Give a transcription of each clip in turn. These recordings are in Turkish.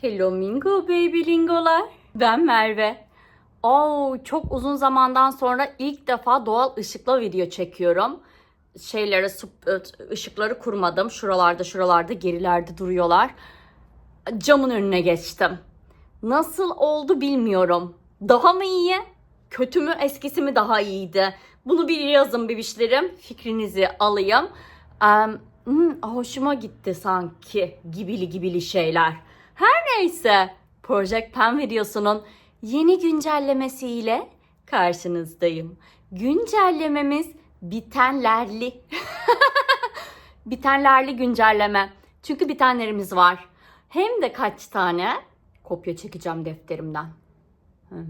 Hello Mingo Baby Lingolar. Ben Merve. Oo, çok uzun zamandan sonra ilk defa doğal ışıkla video çekiyorum. Şeyleri, süp- ışıkları kurmadım. Şuralarda şuralarda gerilerde duruyorlar. Camın önüne geçtim. Nasıl oldu bilmiyorum. Daha mı iyi? Kötü mü eskisi mi daha iyiydi? Bunu bir yazın bebişlerim. Fikrinizi alayım. Em, hmm, hoşuma gitti sanki gibili gibili şeyler. Her neyse Project Pen videosunun yeni güncellemesiyle karşınızdayım. Güncellememiz bitenlerli. bitenlerli güncelleme. Çünkü bitenlerimiz var. Hem de kaç tane? Kopya çekeceğim defterimden. Hmm,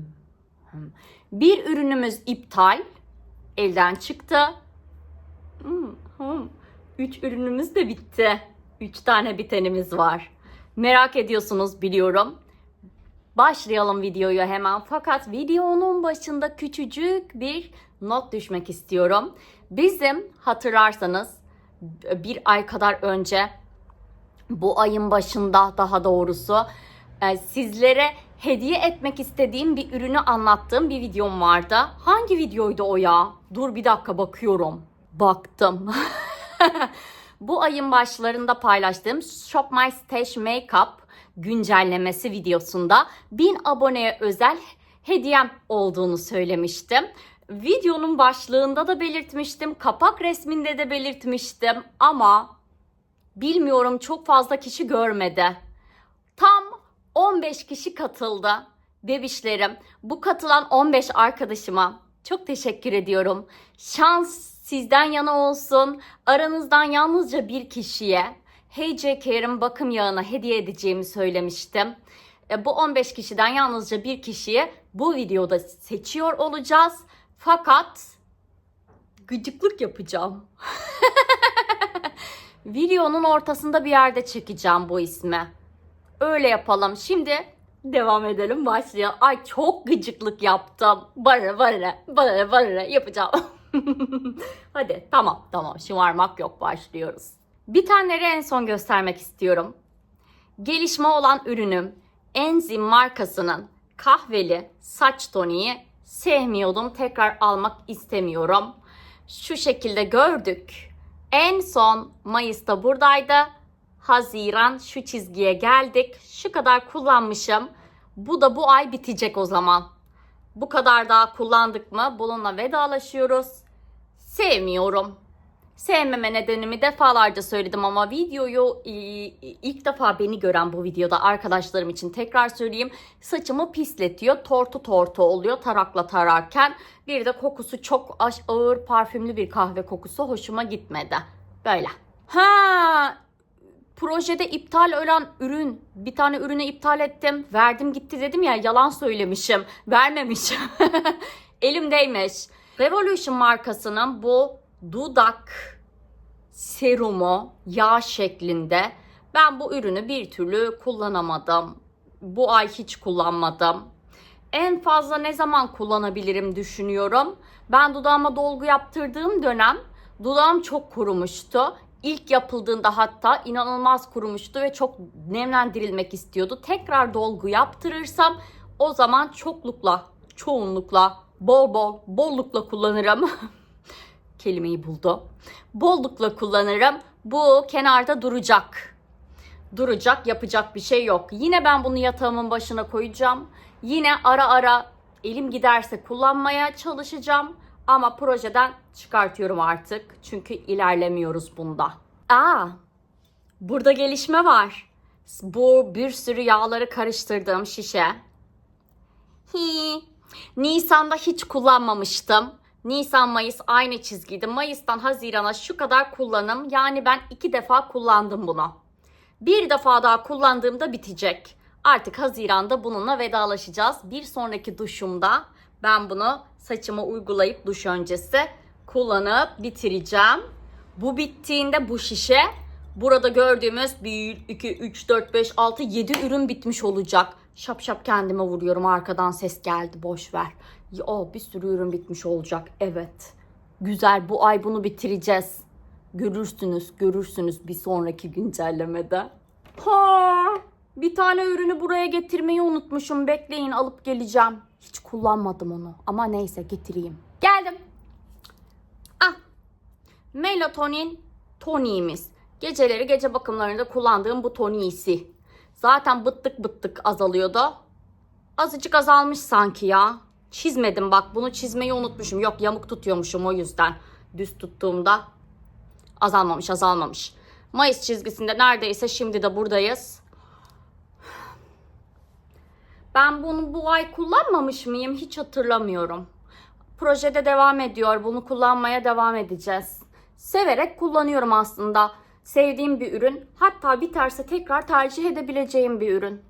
hmm. Bir ürünümüz iptal. Elden çıktı. Hmm. Üç ürünümüz de bitti. Üç tane bitenimiz var. Merak ediyorsunuz biliyorum. Başlayalım videoyu hemen. Fakat videonun başında küçücük bir not düşmek istiyorum. Bizim hatırlarsanız bir ay kadar önce bu ayın başında daha doğrusu e, sizlere hediye etmek istediğim bir ürünü anlattığım bir videom vardı. Hangi videoydu o ya? Dur bir dakika bakıyorum. Baktım. Bu ayın başlarında paylaştığım Shop My Stash Makeup güncellemesi videosunda 1000 aboneye özel hediyem olduğunu söylemiştim. Videonun başlığında da belirtmiştim, kapak resminde de belirtmiştim ama bilmiyorum çok fazla kişi görmedi. Tam 15 kişi katıldı. Bebişlerim, bu katılan 15 arkadaşıma çok teşekkür ediyorum. Şans sizden yana olsun. Aranızdan yalnızca bir kişiye HC Care'ın bakım yağını hediye edeceğimi söylemiştim. E, bu 15 kişiden yalnızca bir kişiye bu videoda seçiyor olacağız. Fakat gıcıklık yapacağım. Videonun ortasında bir yerde çekeceğim bu ismi. Öyle yapalım. Şimdi devam edelim başlayalım. Ay çok gıcıklık yaptım. Bana bana bana bana yapacağım. Hadi tamam tamam şımarmak yok başlıyoruz. Bitenleri en son göstermek istiyorum. Gelişme olan ürünüm Enzim markasının kahveli saç toniği sevmiyordum. Tekrar almak istemiyorum. Şu şekilde gördük. En son Mayıs'ta buradaydı. Haziran şu çizgiye geldik. Şu kadar kullanmışım. Bu da bu ay bitecek o zaman. Bu kadar daha kullandık mı bununla vedalaşıyoruz. Sevmiyorum. Sevmeme nedenimi defalarca söyledim ama videoyu ilk defa beni gören bu videoda arkadaşlarım için tekrar söyleyeyim. Saçımı pisletiyor. Tortu tortu oluyor tarakla tararken. Bir de kokusu çok ağır parfümlü bir kahve kokusu hoşuma gitmedi. Böyle. Ha projede iptal olan ürün bir tane ürünü iptal ettim verdim gitti dedim ya yalan söylemişim vermemişim. Elimdeymiş Revolution markasının bu dudak serumu yağ şeklinde ben bu ürünü bir türlü kullanamadım. Bu ay hiç kullanmadım. En fazla ne zaman kullanabilirim düşünüyorum. Ben dudağıma dolgu yaptırdığım dönem dudağım çok kurumuştu İlk yapıldığında hatta inanılmaz kurumuştu ve çok nemlendirilmek istiyordu. Tekrar dolgu yaptırırsam o zaman çoklukla, çoğunlukla, bol bol, bollukla kullanırım. Kelimeyi buldu. Bollukla kullanırım. Bu kenarda duracak. Duracak, yapacak bir şey yok. Yine ben bunu yatağımın başına koyacağım. Yine ara ara elim giderse kullanmaya çalışacağım. Ama projeden çıkartıyorum artık. Çünkü ilerlemiyoruz bunda. Aa, burada gelişme var. Bu bir sürü yağları karıştırdığım şişe. Hi. Nisan'da hiç kullanmamıştım. Nisan Mayıs aynı çizgiydi. Mayıs'tan Haziran'a şu kadar kullanım. Yani ben iki defa kullandım bunu. Bir defa daha kullandığımda bitecek. Artık Haziran'da bununla vedalaşacağız. Bir sonraki duşumda ben bunu saçıma uygulayıp duş öncesi kullanıp bitireceğim. Bu bittiğinde bu şişe burada gördüğümüz 1, 2, 3, 4, 5, 6, 7 ürün bitmiş olacak. Şap şap kendime vuruyorum arkadan ses geldi boş ver. O bir sürü ürün bitmiş olacak evet. Güzel bu ay bunu bitireceğiz. Görürsünüz görürsünüz bir sonraki güncellemede. Ha, Bir tane ürünü buraya getirmeyi unutmuşum. Bekleyin alıp geleceğim. Hiç kullanmadım onu. Ama neyse getireyim. Geldim. Ah. Melatonin toniğimiz. Geceleri gece bakımlarında kullandığım bu tonisi. Zaten bıttık bıttık azalıyordu. Azıcık azalmış sanki ya. Çizmedim bak bunu çizmeyi unutmuşum. Yok yamuk tutuyormuşum o yüzden. Düz tuttuğumda azalmamış azalmamış. Mayıs çizgisinde neredeyse şimdi de buradayız. Ben bunu bu ay kullanmamış mıyım hiç hatırlamıyorum. Projede devam ediyor. Bunu kullanmaya devam edeceğiz. Severek kullanıyorum aslında. Sevdiğim bir ürün. Hatta biterse tekrar tercih edebileceğim bir ürün.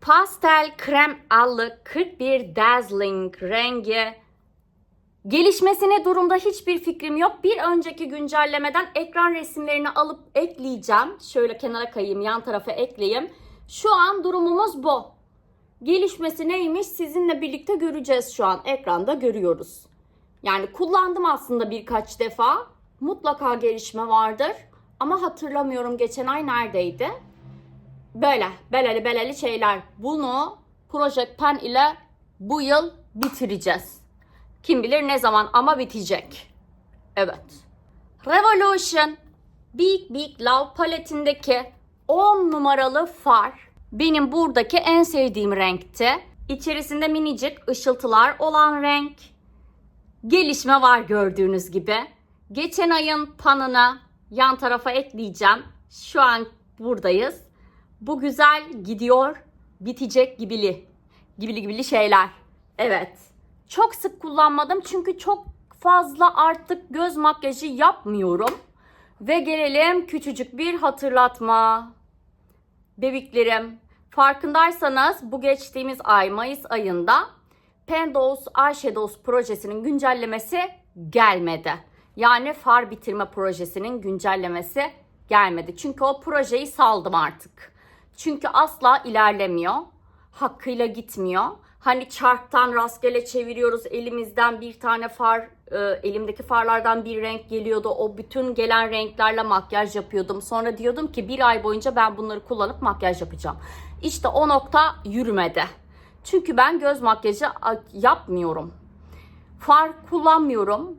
Pastel krem allı 41 Dazzling rengi. Gelişmesine durumda hiçbir fikrim yok. Bir önceki güncellemeden ekran resimlerini alıp ekleyeceğim. Şöyle kenara kayayım, yan tarafa ekleyeyim. Şu an durumumuz bu. Gelişmesi neymiş sizinle birlikte göreceğiz şu an. Ekranda görüyoruz. Yani kullandım aslında birkaç defa. Mutlaka gelişme vardır. Ama hatırlamıyorum geçen ay neredeydi. Böyle beleli beleli şeyler. Bunu Project Pen ile bu yıl bitireceğiz. Kim bilir ne zaman ama bitecek. Evet. Revolution Big Big Love paletindeki 10 numaralı far benim buradaki en sevdiğim renkti. İçerisinde minicik ışıltılar olan renk. Gelişme var gördüğünüz gibi. Geçen ayın panını yan tarafa ekleyeceğim. Şu an buradayız. Bu güzel gidiyor, bitecek gibili. Gibili gibili şeyler. Evet. Çok sık kullanmadım çünkü çok fazla artık göz makyajı yapmıyorum. Ve gelelim küçücük bir hatırlatma. Bebeklerim, farkındaysanız bu geçtiğimiz ay Mayıs ayında Pendos Eyeshadows projesinin güncellemesi gelmedi. Yani far bitirme projesinin güncellemesi gelmedi. Çünkü o projeyi saldım artık. Çünkü asla ilerlemiyor. Hakkıyla gitmiyor. Hani çarktan rastgele çeviriyoruz elimizden bir tane far, e, elimdeki farlardan bir renk geliyordu. O bütün gelen renklerle makyaj yapıyordum. Sonra diyordum ki bir ay boyunca ben bunları kullanıp makyaj yapacağım. İşte o nokta yürümedi. Çünkü ben göz makyajı yapmıyorum. Far kullanmıyorum.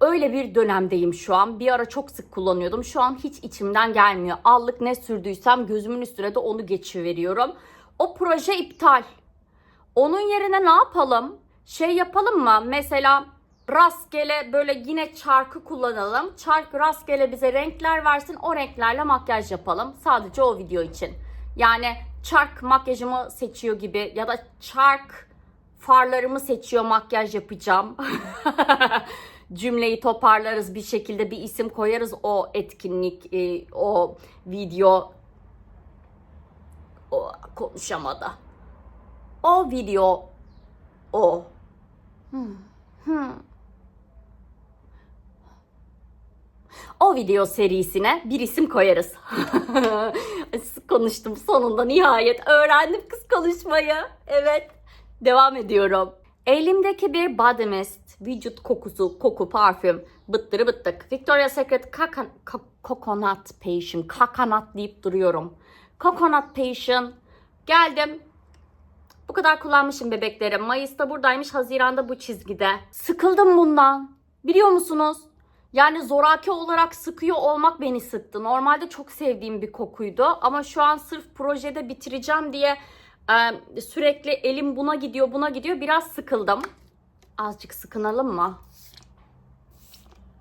Öyle bir dönemdeyim şu an. Bir ara çok sık kullanıyordum. Şu an hiç içimden gelmiyor. Allık ne sürdüysem gözümün üstüne de onu geçiveriyorum. O proje iptal. Onun yerine ne yapalım? Şey yapalım mı? Mesela rastgele böyle yine çarkı kullanalım. Çark rastgele bize renkler versin. O renklerle makyaj yapalım. Sadece o video için. Yani çark makyajımı seçiyor gibi ya da çark farlarımı seçiyor makyaj yapacağım. Cümleyi toparlarız bir şekilde bir isim koyarız o etkinlik, e, o video o konuşamadı. O video o. Hmm, hmm. O video serisine bir isim koyarız. Konuştum sonunda nihayet öğrendim kız konuşmayı. Evet. Devam ediyorum. Elimdeki bir body mist, vücut kokusu, koku, parfüm, bıttırı bıttık. Victoria's Secret kaka, ka- Coconut Passion, kakanat deyip duruyorum. Coconut Passion. Geldim. Bu kadar kullanmışım bebeklerim. Mayıs'ta buradaymış, Haziran'da bu çizgide. Sıkıldım bundan. Biliyor musunuz? Yani zoraki olarak sıkıyor olmak beni sıktı. Normalde çok sevdiğim bir kokuydu. Ama şu an sırf projede bitireceğim diye e, sürekli elim buna gidiyor, buna gidiyor. Biraz sıkıldım. Azıcık sıkınalım mı?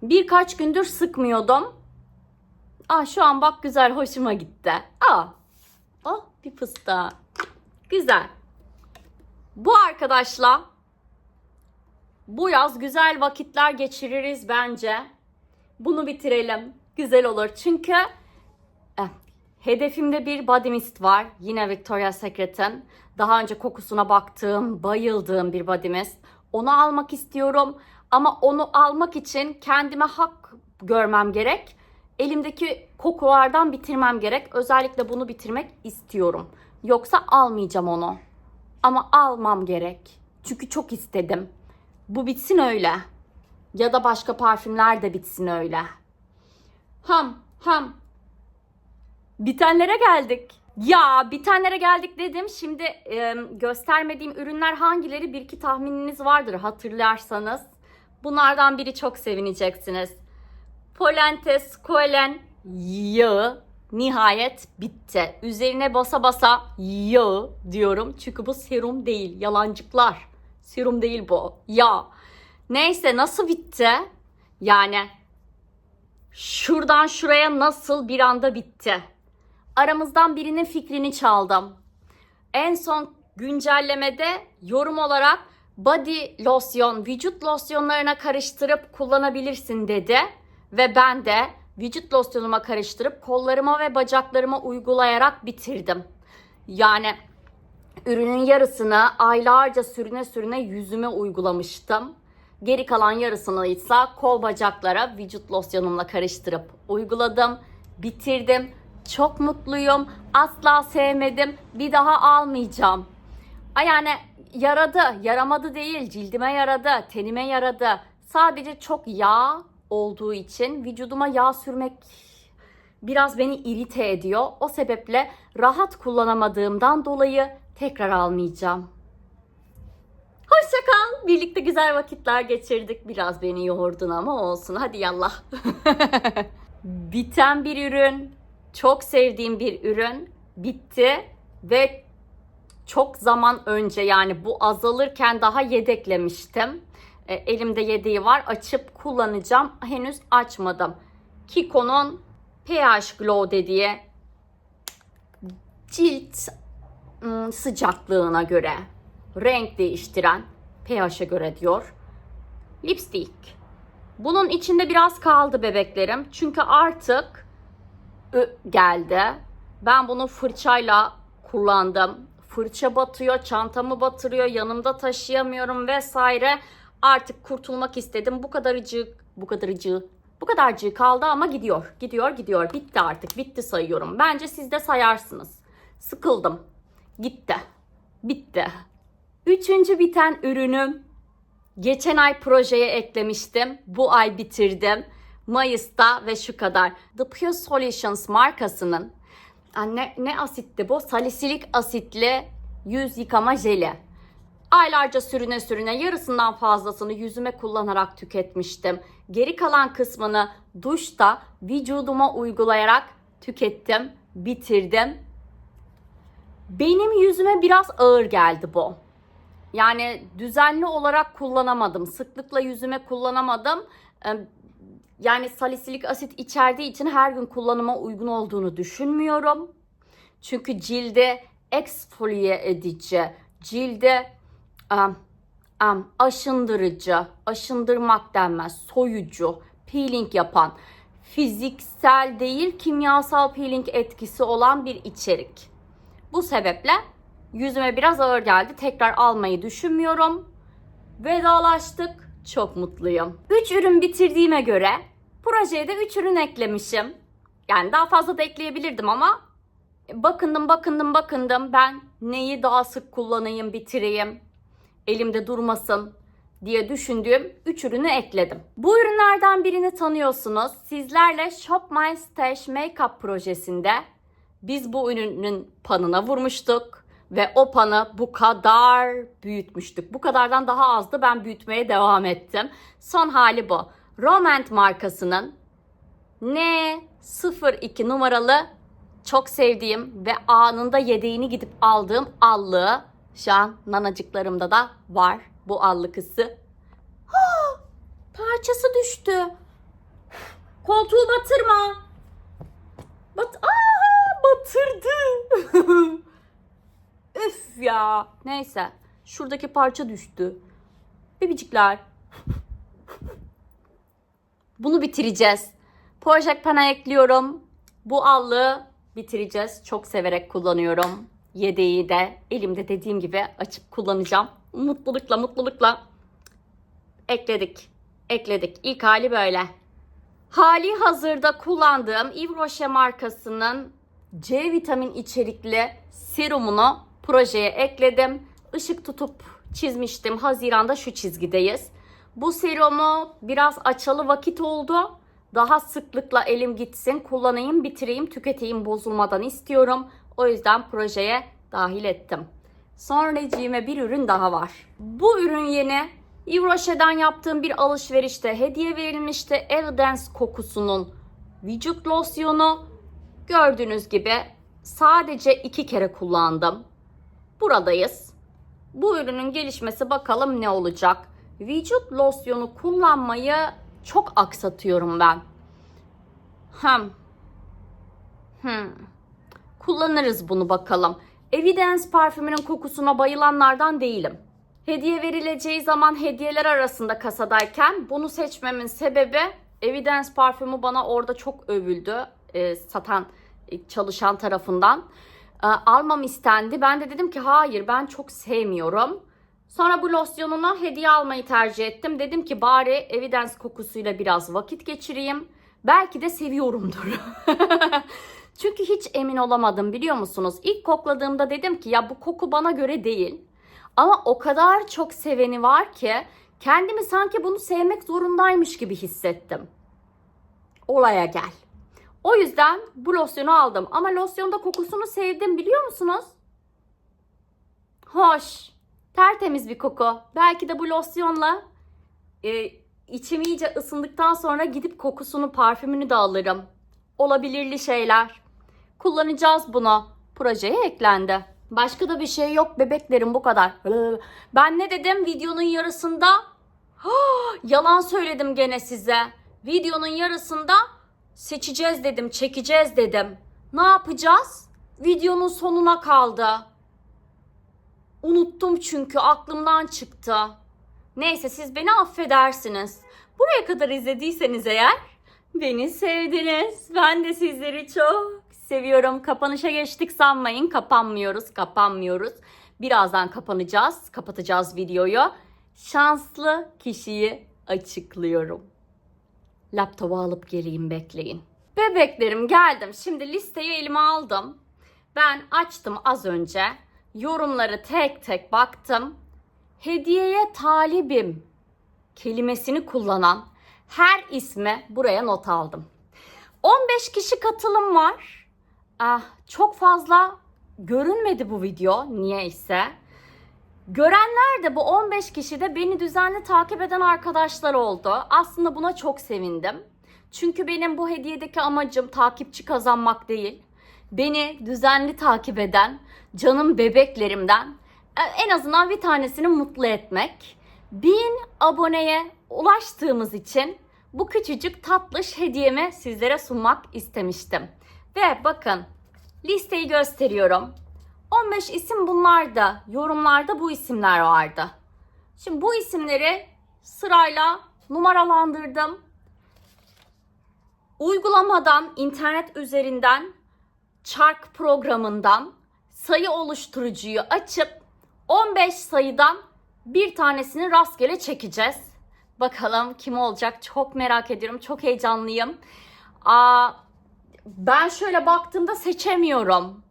Birkaç gündür sıkmıyordum. Ah şu an bak güzel, hoşuma gitti. Ah, oh bir fıstığa. Güzel. Bu arkadaşla bu yaz güzel vakitler geçiririz bence. Bunu bitirelim. Güzel olur. Çünkü eh, hedefimde bir body mist var. Yine Victoria's Secret'in. Daha önce kokusuna baktığım, bayıldığım bir body mist. Onu almak istiyorum. Ama onu almak için kendime hak görmem gerek. Elimdeki kokulardan bitirmem gerek. Özellikle bunu bitirmek istiyorum. Yoksa almayacağım onu. Ama almam gerek. Çünkü çok istedim. Bu bitsin öyle. Ya da başka parfümler de bitsin öyle. Ham ham. Bitenlere geldik. Ya bitenlere geldik dedim. Şimdi e, göstermediğim ürünler hangileri bir iki tahmininiz vardır hatırlarsanız. Bunlardan biri çok sevineceksiniz. Polentes Koelen yağı nihayet bitti. Üzerine basa basa yağı diyorum. Çünkü bu serum değil. Yalancıklar. Serum değil bu. Yağ. Neyse nasıl bitti? Yani şuradan şuraya nasıl bir anda bitti? Aramızdan birinin fikrini çaldım. En son güncellemede yorum olarak body losyon, vücut losyonlarına karıştırıp kullanabilirsin dedi. Ve ben de vücut losyonuma karıştırıp kollarıma ve bacaklarıma uygulayarak bitirdim. Yani ürünün yarısını aylarca sürüne sürüne yüzüme uygulamıştım. Geri kalan yarısını ise kol bacaklara vücut losyonumla karıştırıp uyguladım. Bitirdim. Çok mutluyum. Asla sevmedim. Bir daha almayacağım. Ay yani yaradı. Yaramadı değil. Cildime yaradı. Tenime yaradı. Sadece çok yağ olduğu için vücuduma yağ sürmek biraz beni irite ediyor. O sebeple rahat kullanamadığımdan dolayı tekrar almayacağım. Hoşça kal. Birlikte güzel vakitler geçirdik. Biraz beni yoğurdun ama olsun. Hadi yallah. Biten bir ürün, çok sevdiğim bir ürün bitti ve çok zaman önce yani bu azalırken daha yedeklemiştim. E, elimde yedeği var. Açıp kullanacağım. Henüz açmadım. Kiko'nun pH Glow dediği cilt ım, sıcaklığına göre renk değiştiren pH'e göre diyor. Lipstick. Bunun içinde biraz kaldı bebeklerim. Çünkü artık geldi. Ben bunu fırçayla kullandım. Fırça batıyor, çantamı batırıyor, yanımda taşıyamıyorum vesaire. Artık kurtulmak istedim. Bu kadarcık, bu kadarcık, bu kadarcık kaldı ama gidiyor. Gidiyor, gidiyor. Bitti artık. Bitti sayıyorum. Bence siz de sayarsınız. Sıkıldım. Gitti. Bitti. Üçüncü biten ürünüm Geçen ay projeye eklemiştim. Bu ay bitirdim. Mayıs'ta ve şu kadar. The Pure Solutions markasının Aa, ne, ne asitti bu? Salisilik asitli yüz yıkama jeli. Aylarca sürüne sürüne yarısından fazlasını yüzüme kullanarak tüketmiştim. Geri kalan kısmını duşta vücuduma uygulayarak tükettim, bitirdim. Benim yüzüme biraz ağır geldi bu. Yani düzenli olarak kullanamadım. Sıklıkla yüzüme kullanamadım. Yani salisilik asit içerdiği için her gün kullanıma uygun olduğunu düşünmüyorum. Çünkü cilde eksfoliye edici, cilde aşındırıcı, aşındırmak denmez, soyucu, peeling yapan, fiziksel değil kimyasal peeling etkisi olan bir içerik. Bu sebeple yüzüme biraz ağır geldi. Tekrar almayı düşünmüyorum. Vedalaştık. Çok mutluyum. 3 ürün bitirdiğime göre projeye de 3 ürün eklemişim. Yani daha fazla da ekleyebilirdim ama bakındım bakındım bakındım ben neyi daha sık kullanayım bitireyim elimde durmasın diye düşündüğüm 3 ürünü ekledim. Bu ürünlerden birini tanıyorsunuz. Sizlerle Shop My Stash Makeup projesinde biz bu ürünün panına vurmuştuk ve o panı bu kadar büyütmüştük. Bu kadardan daha azdı. Ben büyütmeye devam ettim. Son hali bu. Romant markasının N02 numaralı çok sevdiğim ve anında yedeğini gidip aldığım allığı şu an nanacıklarımda da var bu allıkısı. Ha, parçası düştü. Koltuğu batırma. Bat Aa, batırdı. Üf ya. Neyse. Şuradaki parça düştü. Bebicikler. Bunu bitireceğiz. Project Pen'a ekliyorum. Bu allığı bitireceğiz. Çok severek kullanıyorum. Yedeği de elimde dediğim gibi açıp kullanacağım. Mutlulukla mutlulukla ekledik. Ekledik. İlk hali böyle. Hali hazırda kullandığım Yves Rocher markasının C vitamin içerikli serumunu projeye ekledim. Işık tutup çizmiştim. Haziranda şu çizgideyiz. Bu serumu biraz açalı vakit oldu. Daha sıklıkla elim gitsin, kullanayım, bitireyim, tüketeyim bozulmadan istiyorum. O yüzden projeye dahil ettim. Sonracığıma bir ürün daha var. Bu ürün yeni. Yves yaptığım bir alışverişte hediye verilmişti. Evidence kokusunun vücut losyonu. Gördüğünüz gibi sadece iki kere kullandım. Buradayız. Bu ürünün gelişmesi bakalım ne olacak. Vücut losyonu kullanmayı çok aksatıyorum ben. Hem. Hmm. Kullanırız bunu bakalım. Evidence parfümünün kokusuna bayılanlardan değilim. Hediye verileceği zaman hediyeler arasında kasadayken bunu seçmemin sebebi Evidence parfümü bana orada çok övüldü. e, satan, e, çalışan tarafından. E, almam istendi. Ben de dedim ki hayır ben çok sevmiyorum. Sonra bu losyonunu hediye almayı tercih ettim. Dedim ki bari Evidence kokusuyla biraz vakit geçireyim. Belki de seviyorumdur. Çünkü hiç emin olamadım biliyor musunuz? İlk kokladığımda dedim ki ya bu koku bana göre değil. Ama o kadar çok seveni var ki kendimi sanki bunu sevmek zorundaymış gibi hissettim. Olaya gel. O yüzden bu losyonu aldım. Ama losyonda kokusunu sevdim biliyor musunuz? Hoş. Tertemiz bir koku. Belki de bu losyonla e, içim iyice ısındıktan sonra gidip kokusunu, parfümünü de alırım. Olabilirli şeyler. Kullanacağız bunu. Projeye eklendi. Başka da bir şey yok bebeklerim bu kadar. Ben ne dedim videonun yarısında? Yalan söyledim gene size. Videonun yarısında seçeceğiz dedim, çekeceğiz dedim. Ne yapacağız? Videonun sonuna kaldı. Unuttum çünkü aklımdan çıktı. Neyse siz beni affedersiniz. Buraya kadar izlediyseniz eğer beni sevdiniz. Ben de sizleri çok seviyorum. Kapanışa geçtik sanmayın. Kapanmıyoruz, kapanmıyoruz. Birazdan kapanacağız, kapatacağız videoyu. Şanslı kişiyi açıklıyorum. Laptopu alıp geleyim bekleyin. Bebeklerim geldim. Şimdi listeyi elime aldım. Ben açtım az önce. Yorumları tek tek baktım. Hediyeye talibim kelimesini kullanan her isme buraya not aldım. 15 kişi katılım var. Ah, çok fazla görünmedi bu video niyeyse. Görenler de bu 15 kişi de beni düzenli takip eden arkadaşlar oldu. Aslında buna çok sevindim. Çünkü benim bu hediyedeki amacım takipçi kazanmak değil. Beni düzenli takip eden canım bebeklerimden e, en azından bir tanesini mutlu etmek. 1000 aboneye ulaştığımız için bu küçücük tatlış hediyemi sizlere sunmak istemiştim. Ve bakın listeyi gösteriyorum. 15 isim bunlardı. Yorumlarda bu isimler vardı. Şimdi bu isimleri sırayla numaralandırdım. Uygulamadan, internet üzerinden, çark programından sayı oluşturucuyu açıp 15 sayıdan bir tanesini rastgele çekeceğiz. Bakalım kim olacak çok merak ediyorum. Çok heyecanlıyım. Aa, ben şöyle baktığımda seçemiyorum.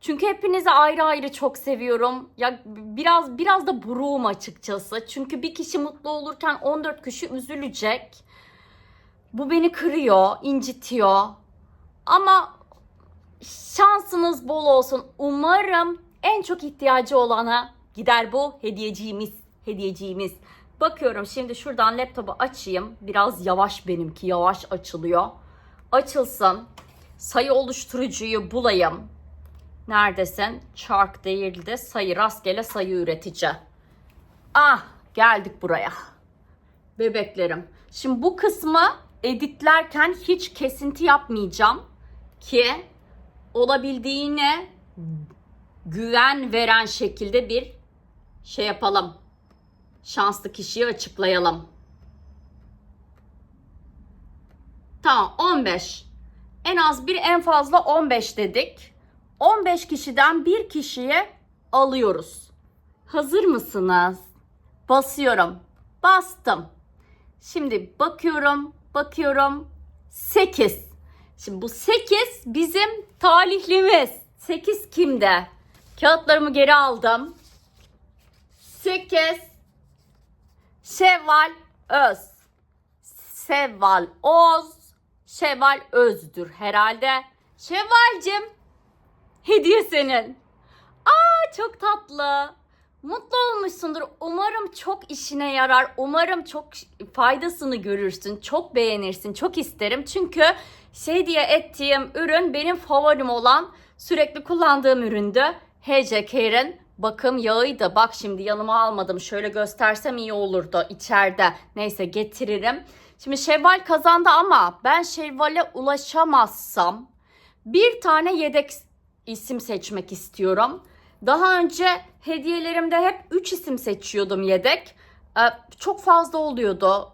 Çünkü hepinizi ayrı ayrı çok seviyorum. Ya biraz biraz da buruğum açıkçası. Çünkü bir kişi mutlu olurken 14 kişi üzülecek. Bu beni kırıyor, incitiyor. Ama şansınız bol olsun. Umarım en çok ihtiyacı olana gider bu hediyeciğimiz. Hediyeciğimiz. Bakıyorum şimdi şuradan laptopu açayım. Biraz yavaş benimki. Yavaş açılıyor. Açılsın. Sayı oluşturucuyu bulayım. Neredesin? Çark değil de sayı rastgele sayı üretici. Ah geldik buraya. Bebeklerim. Şimdi bu kısmı editlerken hiç kesinti yapmayacağım ki olabildiğine güven veren şekilde bir şey yapalım. Şanslı kişiyi açıklayalım. Tamam 15. En az bir en fazla 15 dedik. 15 kişiden bir kişiye alıyoruz. Hazır mısınız? Basıyorum. Bastım. Şimdi bakıyorum, bakıyorum. 8. Şimdi bu 8 bizim talihlimiz. 8 kimde? Kağıtlarımı geri aldım. 8 Şevval Öz. Şevval Oz. Şevval Öz'dür herhalde. Şevvalcim. Hediye senin. Aa çok tatlı. Mutlu olmuşsundur. Umarım çok işine yarar. Umarım çok faydasını görürsün. Çok beğenirsin. Çok isterim. Çünkü şey diye ettiğim ürün benim favorim olan sürekli kullandığım üründü. HC Care'in bakım yağıydı. Bak şimdi yanıma almadım. Şöyle göstersem iyi olurdu içeride. Neyse getiririm. Şimdi Şevval kazandı ama ben Şevval'e ulaşamazsam bir tane yedek isim seçmek istiyorum. Daha önce hediyelerimde hep 3 isim seçiyordum yedek. Ee, çok fazla oluyordu.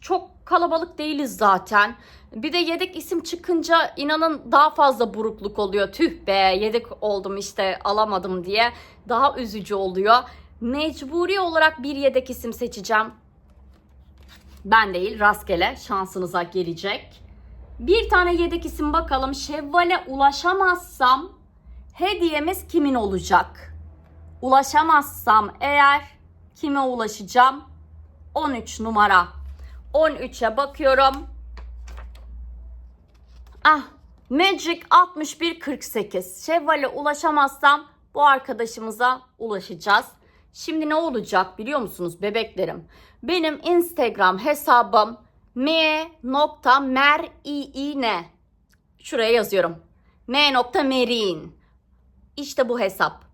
Çok kalabalık değiliz zaten. Bir de yedek isim çıkınca inanın daha fazla burukluk oluyor. Tüh be yedek oldum işte alamadım diye. Daha üzücü oluyor. Mecburi olarak bir yedek isim seçeceğim. Ben değil rastgele şansınıza gelecek. Bir tane yedek isim bakalım. Şevval'e ulaşamazsam hediyemiz kimin olacak? Ulaşamazsam eğer kime ulaşacağım? 13 numara. 13'e bakıyorum. Ah, Magic 6148. Şevval'e ulaşamazsam bu arkadaşımıza ulaşacağız. Şimdi ne olacak biliyor musunuz bebeklerim? Benim Instagram hesabım m.mer'iine. Şuraya yazıyorum. m.merin. İşte bu hesap.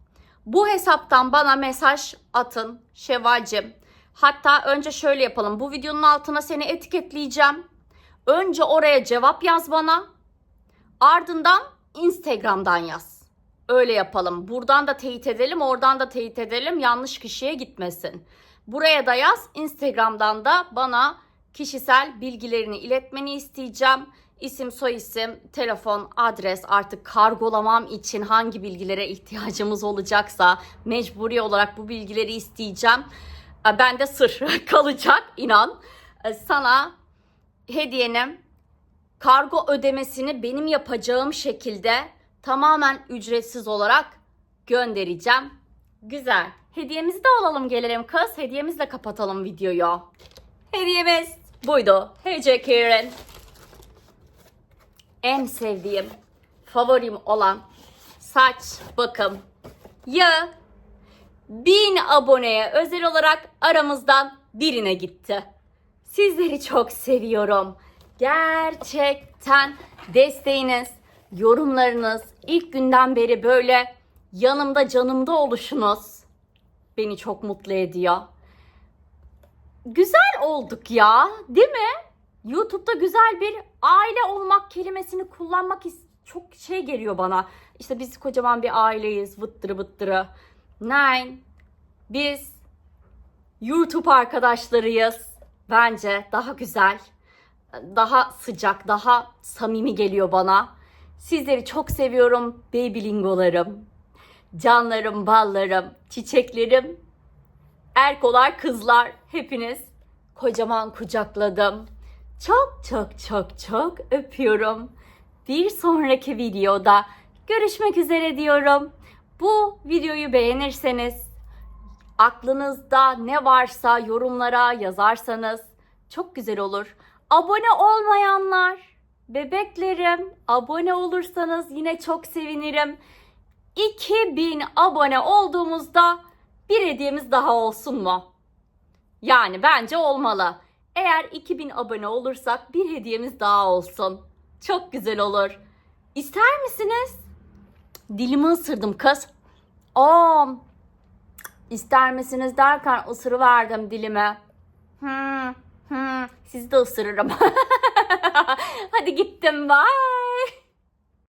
Bu hesaptan bana mesaj atın Şevval'cim. Hatta önce şöyle yapalım. Bu videonun altına seni etiketleyeceğim. Önce oraya cevap yaz bana. Ardından Instagram'dan yaz. Öyle yapalım. Buradan da teyit edelim, oradan da teyit edelim. Yanlış kişiye gitmesin. Buraya da yaz. Instagram'dan da bana kişisel bilgilerini iletmeni isteyeceğim. İsim, soyisim, telefon, adres artık kargolamam için hangi bilgilere ihtiyacımız olacaksa mecburi olarak bu bilgileri isteyeceğim. E, Ben de sır kalacak inan. E, Sana hediyenim kargo ödemesini benim yapacağım şekilde tamamen ücretsiz olarak göndereceğim. Güzel. Hediyemizi de alalım gelelim kız. Hediyemizle kapatalım videoyu. Hediyemiz buydu. H.J. Karen. En sevdiğim, favorim olan saç bakım yağı bin aboneye özel olarak aramızdan birine gitti. Sizleri çok seviyorum. Gerçekten desteğiniz, yorumlarınız, ilk günden beri böyle yanımda canımda oluşunuz beni çok mutlu ediyor. Güzel olduk ya, değil mi? YouTube'da güzel bir aile olmak kelimesini kullanmak çok şey geliyor bana. İşte biz kocaman bir aileyiz, vıttırı vıttırı. Nein, biz YouTube arkadaşlarıyız. Bence daha güzel, daha sıcak, daha samimi geliyor bana. Sizleri çok seviyorum babylingolarım. Canlarım, ballarım, çiçeklerim, erkolar, kızlar hepiniz kocaman kucakladım. Çok çok çok çok öpüyorum. Bir sonraki videoda görüşmek üzere diyorum. Bu videoyu beğenirseniz aklınızda ne varsa yorumlara yazarsanız çok güzel olur. Abone olmayanlar, bebeklerim abone olursanız yine çok sevinirim. 2000 abone olduğumuzda bir hediyemiz daha olsun mu? Yani bence olmalı. Eğer 2000 abone olursak bir hediyemiz daha olsun. Çok güzel olur. İster misiniz? Dilimi ısırdım kız. Aa, İster misiniz derken ısırıverdim dilime. Hmm, hmm, sizi de ısırırım. Hadi gittim. Bye.